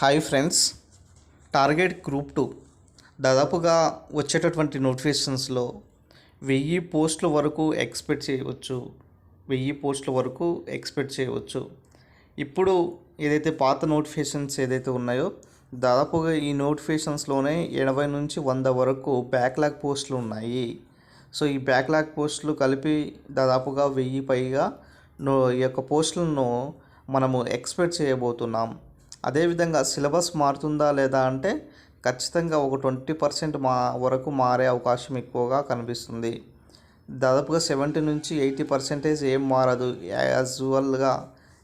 Hi friends. Target group two. దాదాపుగా వచ్చేటటువంటి నోటిఫికేషన్స్లో వెయ్యి పోస్టుల వరకు ఎక్స్పెక్ట్ చేయవచ్చు. వెయ్యి పోస్టుల వరకు ఎక్స్పెక్ట్ చేయవచ్చు. ఇప్పుడు ఏదైతే పాత నోటిఫికేషన్స్ ఏదైతే ఉన్నాయో దాదాపుగా ఈ నోటిఫికేషన్స్లోనే ఎనభై నుంచి వంద వరకు బ్యాక్లాగ్ పోస్టులు ఉన్నాయి. సో ఈ బ్యాక్లాగ్ పోస్టులు కలిపి దాదాపుగా వెయ్యి పైగా నో ఈ యొక్క పోస్టులను మనము ఎక్స్పెక్ట్ చేయబోతున్నాం. అదేవిధంగా సిలబస్ మారుతుందా లేదా అంటే ఖచ్చితంగా ఒక ట్వంటీ పర్సెంట్ మా వరకు మారే అవకాశం ఎక్కువగా కనిపిస్తుంది. దాదాపుగా సెవెంటీ నుంచి ఎయిటీ పర్సెంటేజ్ ఏం మారదు. యాజువల్గా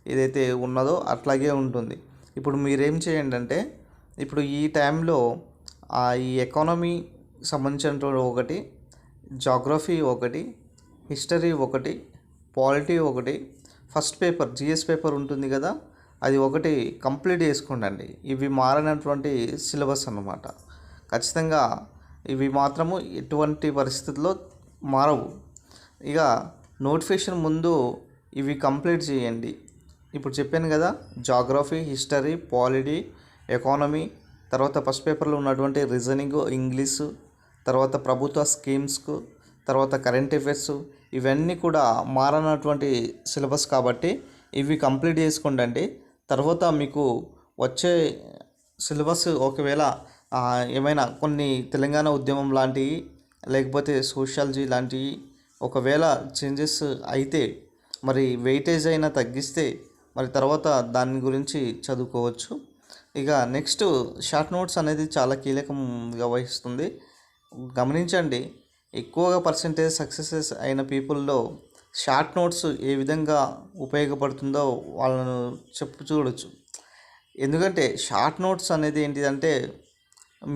ఏదైతే ఉన్నదో అట్లాగే ఉంటుంది. ఇప్పుడు మీరేం చేయండి అంటే ఇప్పుడు ఈ టైంలో ఆ ఈ ఎకానమీ సంబంధించిన ఒకటి జాగ్రఫీ ఒకటి హిస్టరీ ఒకటి పాలిటీ ఒకటి ఫస్ట్ పేపర్ జిఎస్ పేపర్ ఉంటుంది కదా అది ఒకటి కంప్లీట్ చేసుకోండి ఇవి మారినటువంటి సిలబస్ అన్నమాట. ఖచ్చితంగా ఇవి మాత్రము ఎటువంటి పరిస్థితుల్లో మారవు. ఇక నోటిఫికేషన్ ముందు ఇవి కంప్లీట్ చేయండి. ఇప్పుడు చెప్పాను కదా జాగ్రఫీ హిస్టరీ పాలిటీ ఎకానమీ తర్వాత ఫస్ట్ పేపర్లో ఉన్నటువంటి రీజనింగ్ ఇంగ్లీషు తర్వాత ప్రభుత్వ స్కీమ్స్కు తర్వాత కరెంట్ అఫైర్స్ ఇవన్నీ కూడా మారనటువంటి సిలబస్ కాబట్టి ఇవి కంప్లీట్ చేసుకోండి తర్వాత మీకు వచ్చే సిలబస్ ఒకవేళ ఏమైనా కొన్ని తెలంగాణ ఉద్యమం లాంటివి లేకపోతే సోషాలజీ లాంటివి ఒకవేళ చేంజెస్ అయితే మరి వెయిటేజ్ అయినా తగ్గిస్తే మరి తర్వాత దాని గురించి చదువుకోవచ్చు. ఇక నెక్స్ట్ షార్ట్ నోట్స్ అనేది చాలా కీలకంగా వహిస్తుంది. గమనించండి ఎక్కువగా పర్సంటేజ్ సక్సెసెస్ అయిన పీపుల్లో షార్ట్ నోట్స్ ఏ విధంగా ఉపయోగపడుతుందో వాళ్ళను చెప్పు చూడవచ్చు ఎందుకంటే షార్ట్ నోట్స్ అనేది ఏంటిదంటే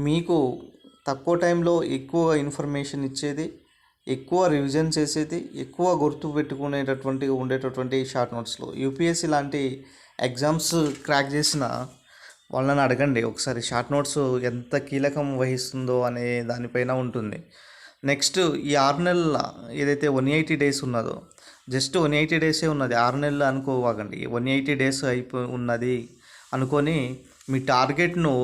మీకు తక్కువ టైంలో ఎక్కువ ఇన్ఫర్మేషన్ ఇచ్చేది ఎక్కువ రివిజన్ చేసేది ఎక్కువ గుర్తు పెట్టుకునేటటువంటి ఉండేటటువంటి షార్ట్ నోట్స్లో. యూపీఎస్సీ లాంటి ఎగ్జామ్స్ క్రాక్ చేసిన వాళ్ళని అడగండి. ఒకసారి షార్ట్ నోట్స్ ఎంత కీలకం వహిస్తుందో అనే దానిపైన ఉంటుంది. నెక్స్ట్ ఈ ఆరు నెలల ఏదైతే వన్ ఎయిటీ డేస్ ఉన్నదో జస్ట్ వన్ ఎయిటీ డేసే ఉన్నది. ఆరు నెలలు అనుకోవాగండి వన్ ఎయిటీ డేస్ అయిపో ఉన్నది అనుకొని మీ టార్గెట్ను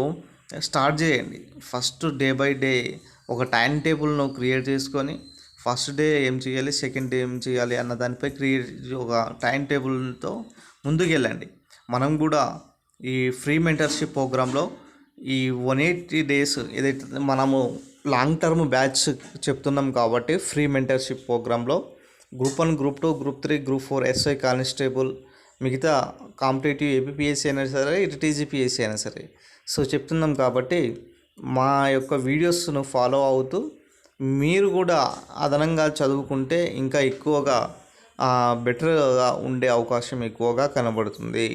స్టార్ట్ చేయండి. ఫస్ట్ డే బై డే ఒక టైం టేబుల్ను క్రియేట్ చేసుకొని ఫస్ట్ డే ఏం చేయాలి సెకండ్ డే ఏం చేయాలి అన్న దానిపై క్రియేట్ ఒక టైం టేబుల్తో ముందుకు వెళ్ళండి మనం కూడా ఈ ఫ్రీ మెంటర్షిప్ ప్రోగ్రాంలో ఈ వన్ ఎయిటీ డేస్ ఏదైతే మనము లాంగ్ టర్మ్ బ్యాచ్ చెప్తున్నాం కాబట్టి ఫ్రీ మెంటర్షిప్ ప్రోగ్రాంలో group one group two group three group four SI constable మిగతా కాంపిటేటివ్ ఏపీఎస్సీ అయినా సరే ఇటు టీజీపీఎస్సీ అయినా సరే. సో చెప్తున్నాం కాబట్టి మా యొక్క వీడియోస్ను ఫాలో అవుతూ మీరు కూడా అదనంగా చదువుకుంటే ఇంకా ఎక్కువగా బెటర్గా ఉండే అవకాశం ఎక్కువగా కనబడుతుంది.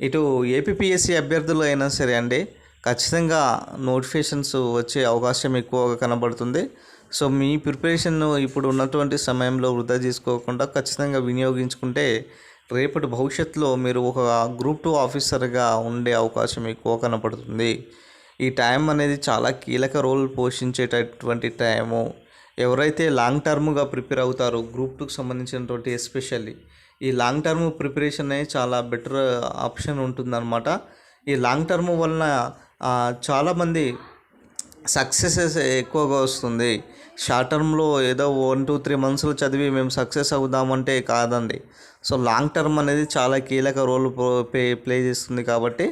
ఇటు ఏపీఎస్సీ అభ్యర్థులు అయినా సరే అండి ఖచ్చితంగా నోటిఫికేషన్స్ వచ్చే అవకాశం ఎక్కువగా కనబడుతుంది. సో మీ ప్రిపరేషన్ను ఇప్పుడు ఉన్నటువంటి సమయంలో వృధా చేసుకోకుండా ఖచ్చితంగా వినియోగించుకుంటే రేపటి భవిష్యత్తులో మీరు ఒక గ్రూప్ టూ ఆఫీసర్గా ఉండే అవకాశం ఎక్కువ కనపడుతుంది ఈ టైం అనేది చాలా కీలక రోల్ పోషించేటటువంటి టైము. ఎవరైతే లాంగ్ టర్మ్గా ప్రిపేర్ అవుతారో గ్రూప్ టూకి సంబంధించినటువంటి ఎస్పెషల్లీ ఈ లాంగ్ టర్మ్ ప్రిపరేషన్ అనేది చాలా బెటర్ ఆప్షన్ ఉంటుందన్నమాట. ఈ లాంగ్ టర్మ్ వలన చాలామంది సక్సెసెస్ ఎక్కువగా వస్తుంది. షార్ట్ టర్మ్లో ఏదో వన్ టూ త్రీ మంత్స్లో చదివి మేము సక్సెస్ అవుదామంటే కాదండి. సో లాంగ్ టర్మ్ అనేది చాలా కీలక రోల్ ప్లే ప్లే చేస్తుంది కాబట్టి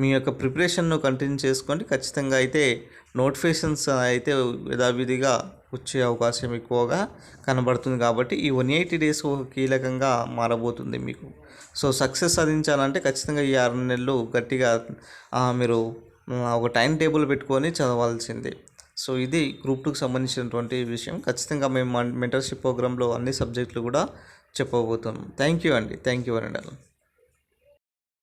మీ యొక్క ప్రిపరేషన్ను కంటిన్యూ చేసుకోండి. ఖచ్చితంగా అయితే నోటిఫికేషన్స్ అయితే యథావిధిగా వచ్చే అవకాశం ఎక్కువగా కనబడుతుంది కాబట్టి ఈ వన్ ఎయిటీ డేస్ కీలకంగా మారబోతుంది మీకు. సో సక్సెస్ సాధించాలంటే ఖచ్చితంగా ఈ ఆరు నెలలు గట్టిగా మీరు ఒక టైం టేబుల్ పెట్టుకొని చదవాల్సిందే. సో ఇది గ్రూప్ టూకి సంబంధించినటువంటి విషయం. ఖచ్చితంగా మేము మెంటర్షిప్ ప్రోగ్రాంలో అన్ని సబ్జెక్టులు కూడా చెప్పబోతున్నాం. థ్యాంక్ యూ అండి. థ్యాంక్ యూ అండి